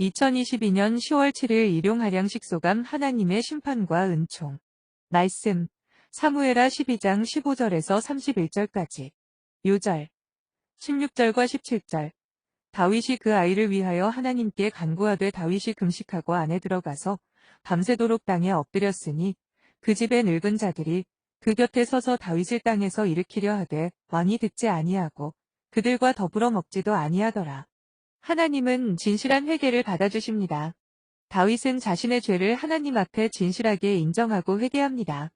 2022년 10월 7일 일용 하량식 소감 하나님의 심판과 은총. 말씀. 사무에라 12장 15절에서 31절까지. 요절. 16절과 17절. 다윗이 그 아이를 위하여 하나님께 간구하되 다윗이 금식하고 안에 들어가서 밤새도록 땅에 엎드렸으니 그 집의 늙은 자들이 그 곁에 서서 다윗을 땅에서 일으키려 하되 왕이 듣지 아니하고 그들과 더불어 먹지도 아니하더라. 하나님은 진실한 회개를 받아주십니다. 다윗은 자신의 죄를 하나님 앞에 진실하게 인정하고 회개합니다.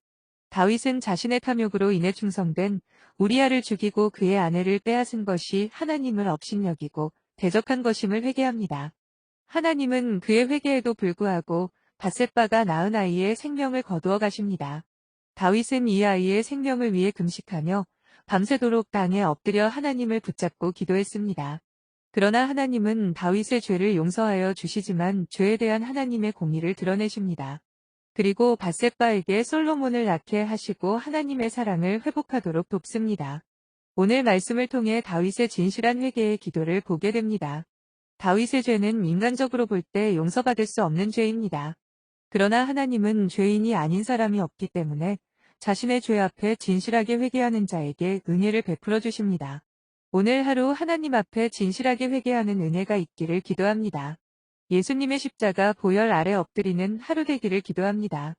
다윗은 자신의 탐욕으로 인해 충성된 우리아를 죽이고 그의 아내를 빼앗은 것이 하나님을 업신여기고 대적한 것임을 회개합니다. 하나님은 그의 회개에도 불구하고 바셋바가 낳은 아이의 생명을 거두어 가십니다. 다윗은 이 아이의 생명을 위해 금식하며 밤새도록 땅에 엎드려 하나님을 붙잡고 기도했습니다. 그러나 하나님은 다윗의 죄를 용서하여 주시지만 죄에 대한 하나님의 공의를 드러내십니다. 그리고 바셋바에게 솔로몬을 낳게 하시고 하나님의 사랑을 회복하도록 돕습니다. 오늘 말씀을 통해 다윗의 진실한 회개의 기도를 보게 됩니다. 다윗의 죄는 인간적으로 볼 때 용서받을 수 없는 죄입니다. 그러나 하나님은 죄인이 아닌 사람이 없기 때문에 자신의 죄 앞에 진실하게 회개하는 자에게 은혜를 베풀어 주십니다. 오늘 하루 하나님 앞에 진실하게 회개하는 은혜가 있기를 기도합니다. 예수님의 십자가 보혈 아래 엎드리는 하루 되기를 기도합니다.